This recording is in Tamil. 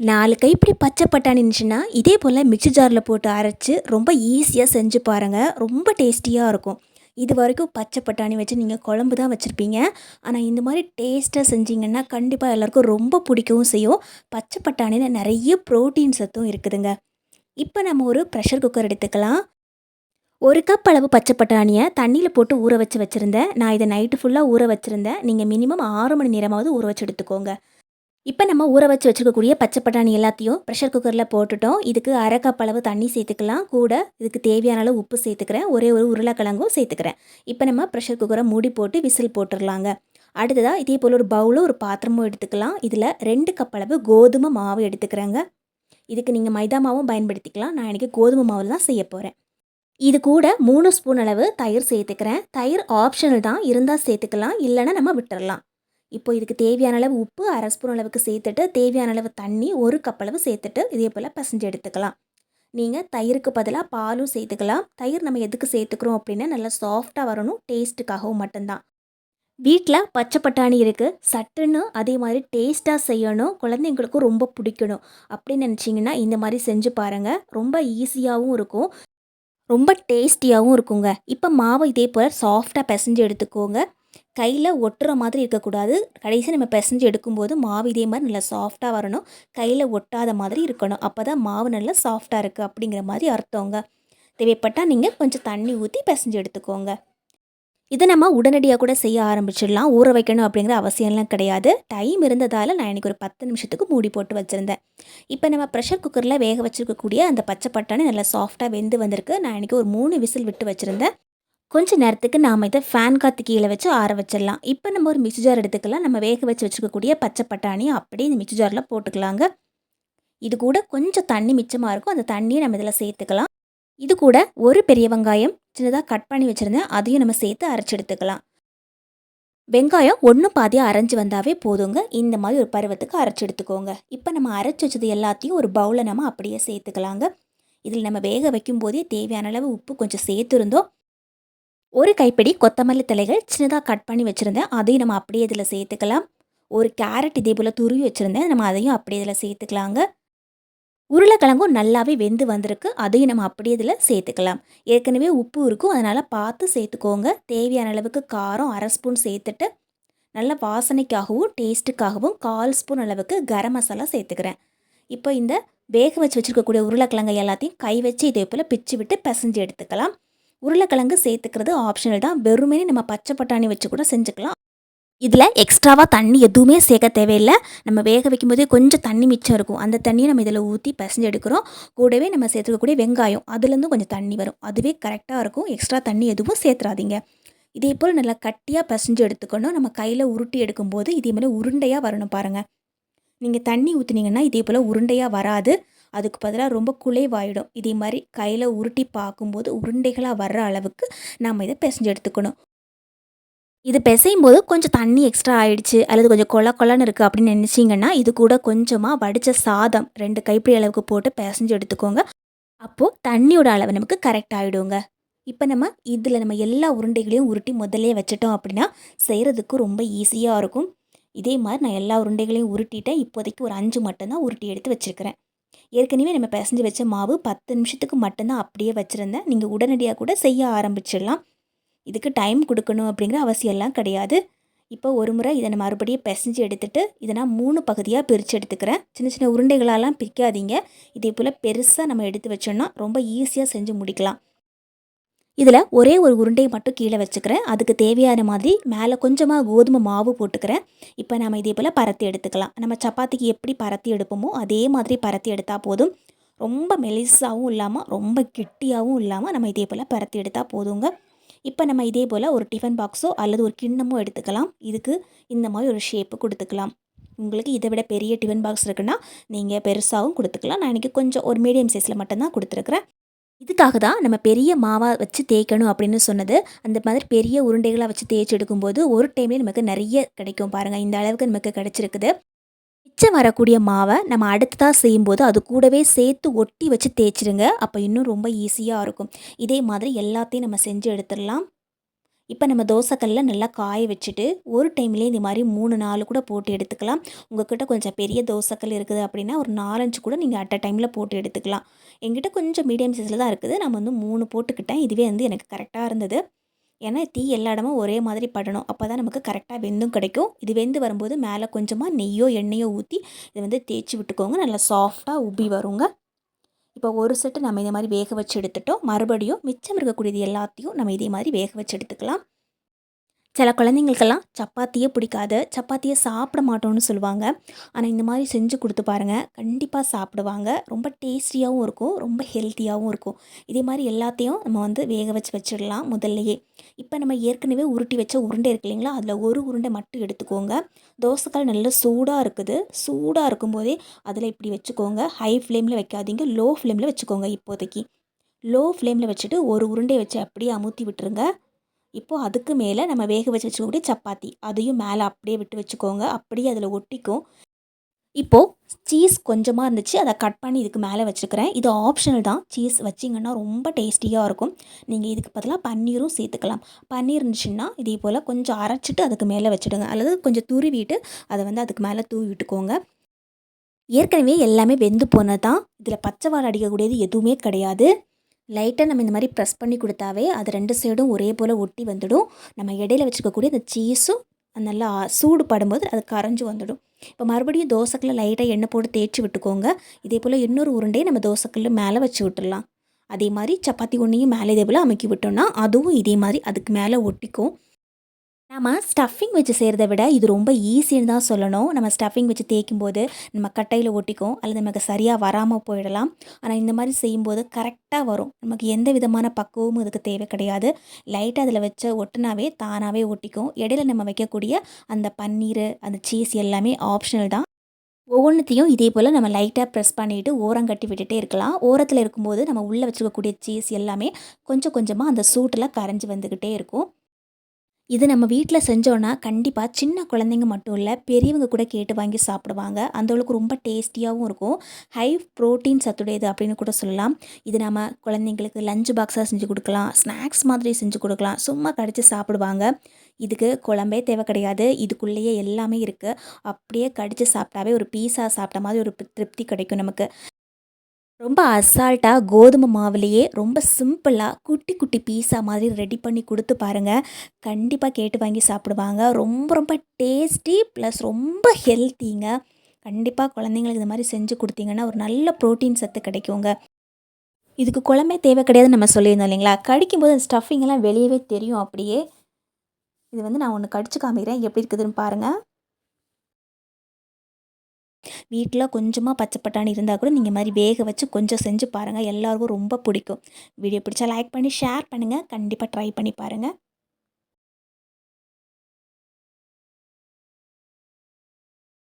நாலு கைப்பிடி பச்சை பட்டாணி இருந்துச்சுன்னா இதே போல் மிக்ஸி ஜாரில் போட்டு அரைச்சி ரொம்ப ஈஸியாக செஞ்சு பாருங்கள் ரொம்ப டேஸ்டியாக இருக்கும். இது வரைக்கும் பச்சை பட்டாணி வச்சு நீங்கள் குழம்பு தான் வச்சுருப்பீங்க. ஆனால் இந்த மாதிரி டேஸ்ட்டாக செஞ்சீங்கன்னா கண்டிப்பாக எல்லாருக்கும் ரொம்ப பிடிக்கவும் செய்யும். பச்சை பட்டாணியில் நிறைய ப்ரோட்டீன் சத்தும் இருக்குதுங்க. இப்போ நம்ம ஒரு ப்ரெஷர் குக்கர் எடுத்துக்கலாம். ஒரு கப் அளவு பச்சை பட்டாணியை தண்ணியில் போட்டு ஊற வச்சு வச்சுருந்தேன். நான் இதை நைட்டு ஃபுல்லாக ஊற வச்சுருந்தேன். நீங்கள் மினிமம் ஆறு மணி நேரமாவது ஊற வச்சு எடுத்துக்கோங்க. இப்போ நம்ம ஊற வச்சு வச்சுருக்கக்கூடிய பச்சை பட்டாணி எல்லாத்தையும் ப்ரெஷர் குக்கரில் போட்டுட்டோம். இதுக்கு அரை கப் அளவு தண்ணி சேர்த்துக்கலாம். கூட இதுக்கு தேவையான அளவு உப்பு சேர்த்துக்கிறேன். ஒரே ஒரு உருளைக்கிழங்கும் சேர்த்துக்கிறேன். இப்போ நம்ம ப்ரெஷர் குக்கரை மூடி போட்டு விசில் போட்டுடலாங்க அடுத்ததாக இதே போல் ஒரு பவுலும் ஒரு பாத்திரமும் எடுத்துக்கலாம். இதில் ரெண்டு கப் அளவு கோதுமை மாவு எடுத்துக்கிறேங்க. இதுக்கு நீங்கள் மைதா மாவும் பயன்படுத்திக்கலாம். நான் எனக்கு கோதுமை மாவில் தான் செய்ய போகிறேன் இது கூட மூணு ஸ்பூன் அளவு தயிர் சேர்த்துக்கிறேன். தயிர் ஆப்ஷனல் தான். இருந்தால் சேர்த்துக்கலாம். இல்லைன்னா நம்ம விட்டுறலாம். இப்போ இதுக்கு தேவையான அளவு உப்பு அரை ஸ்பூன் அளவுக்கு சேர்த்துட்டு தேவையான அளவு தண்ணி ஒரு கப் அளவு சேர்த்துட்டு இதே போல் பசஞ்சு எடுத்துக்கலாம். நீங்கள் தயிருக்கு பதிலாக பாலும் சேர்த்துக்கலாம். தயிர் நம்ம எதுக்கு சேர்த்துக்கிறோம் அப்படின்னா நல்லா சாஃப்டாக வரணும். டேஸ்ட்டுக்காகவும் மட்டும்தான். வீட்டில் பச்சை பட்டாணி இருக்குது சட்டுன்னு அதே மாதிரி டேஸ்ட்டாக செய்யணும். குழந்தைங்களுக்கும் ரொம்ப பிடிக்கணும். அப்படின்னு நினச்சிங்கன்னா இந்த மாதிரி செஞ்சு பாருங்கள் ரொம்ப ஈஸியாகவும் இருக்கும். ரொம்ப டேஸ்டியாகவும் இருக்குங்க. இப்போ மாவை இதே போல் சாஃப்டாக பிசைஞ்சு எடுத்துக்கோங்க. கையில் ஒட்டுற மாதிரி இருக்கக்கூடாது. கடைசி நம்ம பிசைஞ்சு எடுக்கும்போது மாவு இதே மாதிரி நல்லா சாஃப்டாக வரணும். கையில் ஒட்டாத மாதிரி இருக்கணும். அப்போ தான் மாவு நல்லா சாஃப்டாக இருக்குது அப்படிங்கிற மாதிரி அர்த்தங்க. தேவைப்பட்டால் நீங்கள் கொஞ்சம் தண்ணி ஊற்றி பிசைஞ்சு எடுத்துக்கோங்க. இதை நம்ம உடனடியாக கூட செய்ய ஆரம்பிச்சிடலாம். ஊற வைக்கணும் அப்படிங்கிற அவசியம்லாம் கிடையாது. டைம் இருந்ததால் நான் எனக்கு ஒரு பத்து நிமிஷத்துக்கு மூடி போட்டு வச்சுருந்தேன். இப்போ நம்ம ப்ரெஷர் குக்கரில் வேக வச்சுருக்கக்கூடிய அந்த பச்சை பட்டாணி நல்லா சாஃப்டாக வெந்து வந்திருக்கு. நான் எனக்கு ஒரு மூணு விசில் விட்டு வச்சுருந்தேன். கொஞ்ச நேரத்துக்கு நாம் இதை ஃபேன் காற்று கீழே வச்சு ஆற வச்சிடலாம். இப்போ நம்ம ஒரு மிக்சி ஜார் எடுத்துக்கலாம். நம்ம வேக வச்சு வச்சுருக்கக்கூடிய பச்சை பட்டாணியை அப்படியே இந்த மிக்சி ஜாரில் போட்டுக்கலாங்க. இது கூட கொஞ்சம் தண்ணி மிச்சமாக இருக்கும். அந்த தண்ணியை நம்ம இதில் சேர்த்துக்கலாம். இது கூட ஒரு பெரிய வெங்காயம் சின்னதாக கட் பண்ணி வச்சுருந்தேன். அதையும் நம்ம சேர்த்து அரைச்சி எடுத்துக்கலாம். வெங்காயம் ஒன்று பாதியாக அரைஞ்சி வந்தாவே போதுங்க. இந்த மாதிரி ஒரு பருவத்துக்கு அரைச்சி எடுத்துக்கோங்க. இப்போ நம்ம அரைச்சி வச்சது எல்லாத்தையும் ஒரு பவுலில் நம்ம அப்படியே சேர்த்துக்கலாங்க. இதில் நம்ம வேக வைக்கும் போதே தேவையான அளவு உப்பு கொஞ்சம் சேர்த்துருந்தோம். ஒரு கைப்பிடி கொத்தமல்லி தலைகள் சின்னதாக கட் பண்ணி வச்சுருந்தேன். அதையும் நம்ம அப்படியே இதில் சேர்த்துக்கலாம். ஒரு கேரட் இதே போல் துருவி வச்சுருந்தேன். நம்ம அதையும் அப்படியே இதில் சேர்த்துக்கலாங்க. உருளைக்கிழங்கும் நல்லாவே வெந்து வந்திருக்கு. அதையும் நம்ம அப்படியே இதில் சேர்த்துக்கலாம். ஏற்கனவே உப்பு இருக்கும். அதனால் பார்த்து சேர்த்துக்கோங்க. தேவையான அளவுக்கு காரம் அரை ஸ்பூன் சேர்த்துட்டு நல்ல வாசனைக்காகவும் டேஸ்ட்டுக்காகவும் கால் ஸ்பூன் அளவுக்கு கரம் மசாலா சேர்த்துக்கிறேன். இப்போ இந்த வேக வச்சு வச்சுருக்கக்கூடிய உருளைக்கிழங்கு எல்லாத்தையும் கை வச்சு இதே போல் பிச்சு விட்டு பிசைஞ்சு எடுத்துக்கலாம். உருளைக்கிழங்கு சேர்த்துக்கிறது ஆப்ஷனல் தான். வெறுமனே நம்ம பச்சை பட்டாணி வச்சு கூட செஞ்சுக்கலாம். இதில் எக்ஸ்ட்ராவாக தண்ணி எதுவுமே சேர்க்க தேவையில்லை. நம்ம வேக வைக்கும்போதே கொஞ்சம் தண்ணி மிச்சம் இருக்கும். அந்த தண்ணியை நம்ம இதில் ஊற்றி பிசைஞ்சு எடுக்கிறோம். கூடவே நம்ம சேர்த்துக்கக்கூடிய வெங்காயம் அதுலேருந்து கொஞ்சம் தண்ணி வரும். அதுவே கரெக்டாக இருக்கும். எக்ஸ்ட்ரா தண்ணி எதுவும் சேர்த்துறாதீங்க. இதே போல் நல்லா கட்டியாக பிசைஞ்சு எடுத்துக்கணும். நம்ம கையில் உருட்டி எடுக்கும்போது இதே மாதிரி உருண்டையாக வரணும் பாருங்கள் நீங்கள் தண்ணி ஊற்றுனீங்கன்னா இதே போல் உருண்டையாக வராது. அதுக்கு பதிலாக ரொம்ப குலைவாயிடும். இதே மாதிரி கையில் உருட்டி பார்க்கும்போது உருண்டைகளாக வர்ற அளவுக்கு நம்ம இதை பிசைஞ்சு எடுத்துக்கணும். இது பிசையும் போது கொஞ்சம் தண்ணி எக்ஸ்ட்ரா ஆயிடுச்சு. அல்லது கொஞ்சம் கொல கொலன்னு இருக்குது அப்படின்னு நினச்சிங்கன்னா இது கூட கொஞ்சமாக வடித்த சாதம் ரெண்டு கைப்பிடி அளவுக்கு போட்டு பிசைஞ்சு எடுத்துக்கோங்க. அப்போது தண்ணியோட அளவு நமக்கு கரெக்ட் ஆகிடுங்க இப்போ நம்ம இதில் நம்ம எல்லா உருண்டைகளையும் உருட்டி முதல்லே வச்சிட்டோம் அப்படின்னா செய்கிறதுக்கு ரொம்ப ஈஸியாக இருக்கும். இதே மாதிரி நான் எல்லா உருண்டைகளையும் உருட்டிட்டேன். இப்போதைக்கு ஒரு அஞ்சு மட்டும்தான் உருட்டி எடுத்து வச்சுருக்கிறேன். ஏற்கனவே நம்ம பிசைஞ்சு வச்ச மாவு பத்து நிமிஷத்துக்கு மட்டும்தான் அப்படியே வச்சுருந்தேன். நீங்கள் உடனடியாக கூட செய்ய ஆரம்பிச்சிடலாம். இதுக்கு டைம் கொடுக்கணும் அப்படிங்கிற அவசியம்லாம் கிடையாது. இப்போ ஒரு முறை இதை நான் மறுபடியும் பிசைஞ்சு எடுத்துகிட்டு இதை நான் மூணு பகுதியாக பிரித்து எடுத்துக்கிறேன். சின்ன சின்ன உருண்டைகளெல்லாம் பிரிக்காதீங்க. இதே போல் பெருசாக நம்ம எடுத்து வச்சோன்னா ரொம்ப ஈஸியாக செஞ்சு முடிக்கலாம். இதில் ஒரே ஒரு உருண்டையை மட்டும் கீழே வச்சுக்கிறேன். அதுக்கு தேவையான மாதிரி மேலே கொஞ்சமாக கோதுமை மாவு போட்டுக்கிறேன். இப்போ நம்ம இதே போல் பரத்தி எடுத்துக்கலாம். நம்ம சப்பாத்திக்கு எப்படி பரத்தி எடுப்போமோ அதே மாதிரி பரத்தி எடுத்தால் போதும். ரொம்ப மெலிசாகவும் இல்லாமல் ரொம்ப கெட்டியாகவும் இல்லாமல் நம்ம இதே போல் பரத்தி எடுத்தால் போதுங்க. இப்போ நம்ம இதே போல் ஒரு டிஃபன் பாக்ஸோ அல்லது ஒரு கிண்ணமோ எடுத்துக்கலாம். இதுக்கு இந்த மாதிரி ஒரு ஷேப்பு கொடுத்துக்கலாம். உங்களுக்கு இதை விட பெரிய டிஃபன் பாக்ஸ் இருக்குன்னா நீங்கள் பெருசாகவும் கொடுத்துக்கலாம். நான் இன்றைக்கி கொஞ்சம் ஒரு மீடியம் சைஸில் மட்டும்தான் கொடுத்துருக்குறேன். இதுக்காக தான் நம்ம பெரிய மாவாக வச்சு தேய்க்கணும் அப்படின்னு சொன்னது. அந்த மாதிரி பெரிய உருண்டைகளாக வச்சு தேய்ச்சி எடுக்கும்போது ஒரு டைம்லேயே நமக்கு நிறைய கிடைக்கும் பாருங்கள் இந்த அளவுக்கு நமக்கு கிடச்சிருக்குது. மிச்சம் வரக்கூடிய மாவை நம்ம அடுத்ததாக செய்யும்போது அது கூடவே சேர்த்து ஒட்டி வச்சு தேய்ச்சிருங்க. அப்போ இன்னும் ரொம்ப ஈஸியாக இருக்கும். இதே மாதிரி எல்லாத்தையும் நம்ம செஞ்சு எடுத்துடலாம். இப்போ நம்ம தோசைக்கல்லில் நல்லா காய வச்சுட்டு ஒரு டைம்லேயே இந்த மாதிரி மூணு நாலு கூட போட்டு எடுத்துக்கலாம். உங்கள்கிட்ட கொஞ்சம் பெரிய தோசைக்கல் இருக்குது அப்படின்னா ஒரு நாலஞ்சு கூட நீங்கள் அட் அ டைமில் போட்டு எடுத்துக்கலாம். எங்கிட்ட கொஞ்சம் மீடியம் சைஸில் தான் இருக்குது. நான் வந்து மூணு போட்டுக்கிட்டேன். இதுவே வந்து எனக்கு கரெக்டாக இருந்தது. ஏன்னா தீ எல்லா இடமும் ஒரே மாதிரி படணும். அப்போ தான் நமக்கு கரெக்டாக வெந்தும் கிடைக்கும். இது வெந்து வரும்போது மேலே கொஞ்சமாக நெய்யோ எண்ணெயோ ஊற்றி இதை வந்து தேய்ச்சி விட்டுக்கோங்க. நல்லா சாஃப்டாக உப்பி வருங்க. இப்போ ஒரு செட்டு நம்ம இதே மாதிரி வேக வச்சு எடுத்துட்டோம். மறுபடியும் மிச்சம் இருக்கக்கூடியது எல்லாத்தையும் நம்ம இதே மாதிரி வேக வச்சு எடுத்துக்கலாம். சில குழந்தைங்களுக்கெல்லாம் சப்பாத்தியே பிடிக்காது. சப்பாத்தியை சாப்பிட மாட்டோம்னு சொல்லுவாங்க. ஆனால் இந்த மாதிரி செஞ்சு கொடுத்து பாருங்கள் கண்டிப்பாக சாப்பிடுவாங்க. ரொம்ப டேஸ்டியாகவும் இருக்கும். ரொம்ப ஹெல்த்தியாகவும் இருக்கும். இதே மாதிரி எல்லாத்தையும் நம்ம வந்து வேக வச்சு வச்சிடலாம் முதல்லையே. இப்போ நம்ம ஏற்கனவே உருட்டி வச்ச உருண்டை இருக்கு இல்லைங்களா? அதில் ஒரு உருண்டை மட்டும் எடுத்துக்கோங்க. தோசைக்கால் நல்லா சூடாக இருக்குது. சூடாக இருக்கும்போதே அதில் இப்படி வச்சுக்கோங்க. ஹை ஃப்ளேமில் வைக்காதீங்க. லோ ஃப்ளேமில் வச்சுக்கோங்க இப்போதைக்கு. லோ ஃப்ளேமில் வச்சுட்டு ஒரு உருண்டையை வச்சு அப்படியே அமுத்தி விட்டுருங்க. இப்போது அதுக்கு மேலே நம்ம வேக வச்சு வச்சுக்கக்கூடிய சப்பாத்தி. அதையும் மேலே அப்படியே விட்டு வச்சுக்கோங்க. அப்படியே அதில் ஒட்டிக்கும். இப்போது சீஸ் கொஞ்சமாக இருந்துச்சு. அதை கட் பண்ணி இதுக்கு மேலே வச்சுக்கிறேன். இது ஆப்ஷனல் தான். சீஸ் வச்சிங்கன்னா ரொம்ப டேஸ்டியாக இருக்கும். நீங்கள் இதுக்கு பதிலாக பன்னீரும் சேர்த்துக்கலாம். பன்னீர் இருந்துச்சுன்னா இதே போல் கொஞ்சம் அரைச்சிட்டு அதுக்கு மேலே வச்சுடுங்க. அல்லது கொஞ்சம் துருவிட்டு அதை வந்து அதுக்கு மேலே தூவி விட்டுக்கோங்க. ஏற்கனவே எல்லாமே வெந்து போனது தான் இதில் பச்சை வாழை அடிக்கக்கூடியது எதுவுமே கிடையாது. லைட்டாக நம்ம இந்த மாதிரி ப்ரெஸ் பண்ணி கொடுத்தாவே அது ரெண்டு சைடும் ஒரே போல் ஒட்டி வந்துடும். நம்ம இடையில வச்சுக்கக்கூடிய அந்த சீஸும் நல்லா சூடு படும்போது அது கரைஞ்சி வந்துடும். இப்போ மறுபடியும் தோசைக்குள்ள லைட்டாக எண்ணெய் போட்டு தேய்ச்சி விட்டுக்கோங்க. இதே போல் இன்னொரு உருண்டையை நம்ம தோசைக்குள்ள மேலே வச்சு விட்டுடலாம். அதே மாதிரி சப்பாத்தி ஒன்றையும் மேலே இதே போல் அமைக்கி விட்டோம்னா அதுவும் இதே மாதிரி அதுக்கு மேலே ஒட்டிக்கும். நம்ம ஸ்டஃபிங் வச்சு செய்கிறத விட இது ரொம்ப ஈஸின்னு தான் சொல்லணும். நம்ம ஸ்டஃபிங் வச்சு தேய்க்கும் போது நம்ம கட்டையில் ஒட்டிக்கும் அல்லது நமக்கு சரியாக வராமல் போயிடலாம். ஆனால் இந்த மாதிரி செய்யும்போது கரெக்டாக வரும். நமக்கு எந்த விதமான பக்குவமும் இதுக்கு தேவை கிடையாது. லைட்டாக அதில் வச்ச ஒட்டினாவே தானாகவே ஒட்டிக்கும். இடையில நம்ம வைக்கக்கூடிய அந்த பன்னீர் அந்த சீஸ் எல்லாமே ஆப்ஷனல் தான். ஒவ்வொன்றுத்தையும் இதே போல் நம்ம லைட்டாக ப்ரெஸ் பண்ணிவிட்டு ஓரம் கட்டி விட்டுட்டே இருக்கலாம். ஓரத்தில் இருக்கும்போது நம்ம உள்ளே வச்சுக்கக்கூடிய சீஸ் எல்லாமே கொஞ்சம் கொஞ்சமாக அந்த சூட்டில் கரைஞ்சி வந்துக்கிட்டே இருக்கும். இது நம்ம வீட்டில் செஞ்சோன்னா கண்டிப்பாக சின்ன குழந்தைங்க மட்டும் இல்லை பெரியவங்க கூட கேட்டு வாங்கி சாப்பிடுவாங்க. அந்தளவுக்கு ரொம்ப டேஸ்டியாகவும் இருக்கும். ஹை ப்ரோட்டீன் சத்துடையது அப்படின்னு கூட சொல்லலாம். இது நம்ம குழந்தைங்களுக்கு லஞ்ச் பாக்ஸாக செஞ்சு கொடுக்கலாம். ஸ்நாக்ஸ் மாதிரி செஞ்சு கொடுக்கலாம். சும்மா கடித்து சாப்பிடுவாங்க. இதுக்கு குழம்பே தேவை கிடையாது. இதுக்குள்ளேயே எல்லாமே இருக்குது அப்படியே கடித்து சாப்பிட்டாவே ஒரு பீஸா சாப்பிட்ட மாதிரி ஒரு திருப்தி கிடைக்கும் நமக்கு. ரொம்ப அசால்ட்டாக கோதுமை மாவுலேயே ரொம்ப சிம்பிளாக குட்டி குட்டி பீஸா மாதிரி ரெடி பண்ணி கொடுத்து பாருங்கள் கண்டிப்பாக கேட்டு வாங்கி சாப்பிடுவாங்க. ரொம்ப ரொம்ப டேஸ்டி ப்ளஸ் ரொம்ப ஹெல்த்திங்க கண்டிப்பாக குழந்தைங்களுக்கு இந்த மாதிரி செஞ்சு கொடுத்தீங்கன்னா ஒரு நல்ல ப்ரோட்டீன் சத்து கிடைக்குங்க. இதுக்கு குழம்பே தேவை கிடையாதுன்னு நம்ம சொல்லியிருந்தோம் இல்லைங்களா? கடிக்கும்போது அந்த ஸ்டஃபிங்கெல்லாம் வெளியவே தெரியும் அப்படியே. இது வந்து நான் ஒன்று கடிச்சு காமிக்கிறேன். எப்படி இருக்குதுன்னு பாருங்கள் வீட்டில் கொஞ்சமாக பச்சை பட்டாணி இருந்தால் கூட நீங்கள் மாதிரி வேக வச்சு கொஞ்சம் செஞ்சு பாருங்கள் எல்லாருக்கும் ரொம்ப பிடிக்கும். வீடியோ பிடிச்சா லைக் பண்ணி ஷேர் பண்ணுங்கள் கண்டிப்பாக ட்ரை பண்ணி பாருங்கள்